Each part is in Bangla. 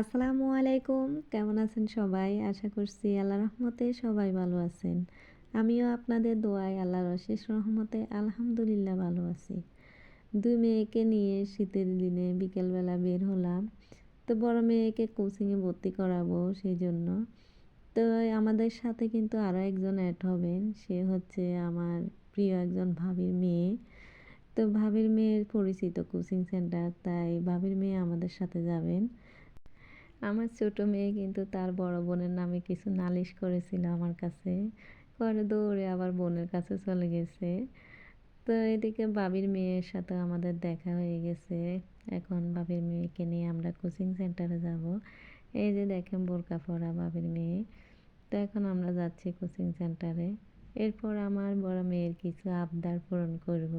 আসসালামু আলাইকুম। কেমন আছেন সবাই? আশা করছি আল্লাহ রহমতে সবাই ভালো আছেন। আমিও আপনাদের দোয়ায় আল্লাহর অশেষ রহমতে আলহামদুলিল্লাহ ভালো আছি। দুই মেয়েকে নিয়ে শীতের দিনে বিকেলবেলা বের হলাম। তো বড় মেয়েকে কোচিংয়ে ভর্তি করাবো সেই জন্য তো আমাদের সাথে কিন্তু আরও একজন অ্যাড হবেন। সে হচ্ছে আমার প্রিয় একজন ভাবির মেয়ে। তো ভাবির মেয়ের পরিচিত কোচিং সেন্টার তাই ভাবির মেয়ে আমাদের সাথে যাবেন। আমার ছোট মেয়ে কিন্তু তার বড় বোনের নামে কিছু নালিশ করেছিল আমার কাছে। পরে দৌড়ে আবার বোনের কাছে চলে গেছে। তো এদিকে বাবির মেয়ের সাথে আমাদের দেখা হয়ে গেছে। এখন বাবির মেয়েকে নিয়ে আমরা কোচিং সেন্টারে যাব। এই যে দেখেন বোরকা পরা বাবির মেয়ে। তো এখন আমরা যাচ্ছি কোচিং সেন্টারে এরপর আমার বড় মেয়ের কিছু আবদার পূরণ করব।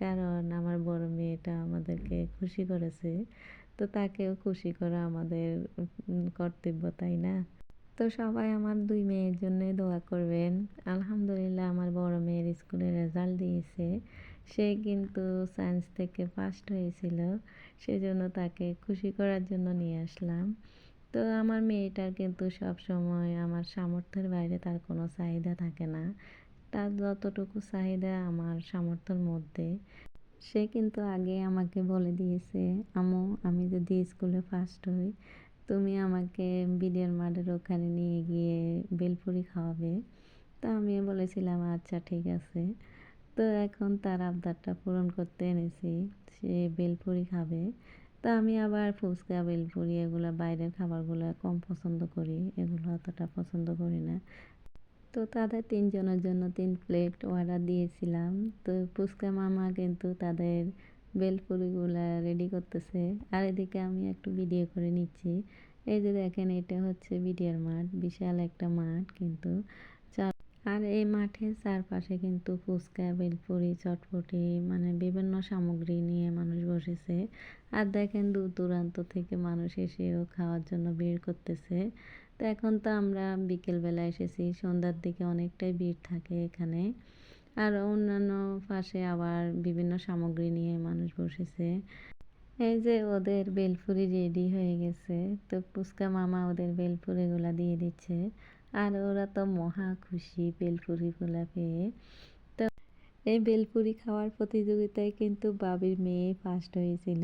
কারণ আমার বড় মেয়েটা আমাদেরকে খুশি করেছে। তো তাকেও খুশি করা আমাদের কর্তব্য, তাই না? তো সবাই আমার দুই মেয়ের জন্য দোয়া করবেন। আলহামদুলিল্লাহ আমার বড় মেয়ের স্কুলে রেজাল্ট দিয়েছে। সে কিন্তু সায়েন্স থেকে ফার্স্ট হয়েছিল। সেজন্য তাকে খুশি করার জন্য নিয়ে আসলাম। তো আমার মেয়েটার কিন্তু সব সময় আমার সামর্থ্যের বাইরে তার কোনো চাহিদা থাকে না। তার যতটুকু চাহিদা আমার সামর্থ্যের মধ্যে, সে কিন্তু আগে আমাকে বলে দিয়েছে আমু আমি যদি স্কুলে ফার্স্ট হই, তুমি আমাকে বিডিয়ার মাঠের ওখানে নিয়ে গিয়ে বেলপুরি খাওয়াবে। তো আমি বলেছিলাম আচ্ছা ঠিক আছে। তো এখন তার আবদারটা পূরণ করতে এনেছি, সে বেলপুরি খাবে। তা আমি আবার ফুচকা, বেলপুরি, এগুলো বাইরের খাবারগুলো কম পছন্দ করি, এগুলো অতটা পছন্দ করি না। তো তাদের তিনজনের জন্য তিন প্লেট অর্ডার দিয়েছিলাম। তো ফুচকা মামা কিন্তু তাদের বেলপুরিগুলো রেডি করতেছে। আর এদিকে আমি একটু ভিডিও করে নিচ্ছি। এই যে দেখেন, এটা হচ্ছে বিডিয়ার মাঠ, বিশাল একটা মাঠ কিন্তু। আর এই মাঠের চারপাশে কিন্তু ফুচকা বেলপুরি, চটপটি মানে বিভিন্ন সামগ্রী নিয়ে মানুষ বসেছে। আর দেখেন দূর দূরান্ত থেকে মানুষ এসেও খাওয়ার জন্য ভিড় করতেছে। তো এখন তো আমরা বিকেলবেলা এসেছি, সন্ধ্যার দিকে অনেকটাই ভিড় থাকে এখানে। আর অন্যান্য পাশে আবার বিভিন্ন সামগ্রী নিয়ে মানুষ বসেছে। এই যে ওদের বেলপুরি রেডি হয়ে গেছে, তো ফুচকা মামা ওদের বেলপুরিগুলা দিয়ে দিচ্ছে। আর ওরা তো মহা খুশি বেলপুরিগুলা পেয়ে। তো এই বেলপুরি খাওয়ার প্রতিযোগিতায় কিন্তু বাবির মেয়ে ফার্স্ট হয়েছিল।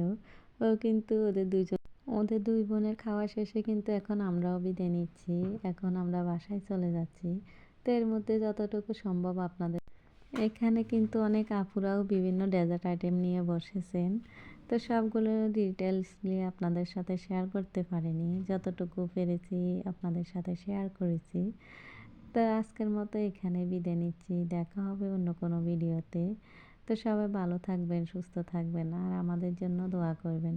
ও কিন্তু ওদের দুজন ওদের দুই বোনের খাওয়া শেষে কিন্তু এখন আমরাও বিদায় নিচ্ছি। এখন আমরা বাসায় চলে যাচ্ছি। তো এর মধ্যে যতটুকু সম্ভব আপনাদের এখানে কিন্তু অনেক আপুরাও বিভিন্ন ডেজার্ট আইটেম নিয়ে বসেছেন। তো সবগুলো ডিটেলস নিয়ে আপনাদের সাথে শেয়ার করতে পারিনি। যতটুকু পেরেছি আপনাদের সাথে শেয়ার করেছি। তো আজকের মতো এখানে বিদায় নিচ্ছি। দেখা হবে অন্য কোনো ভিডিওতে। তো সবাই ভালো থাকবেন, সুস্থ থাকবেন আর আমাদের জন্য দোয়া করবেন।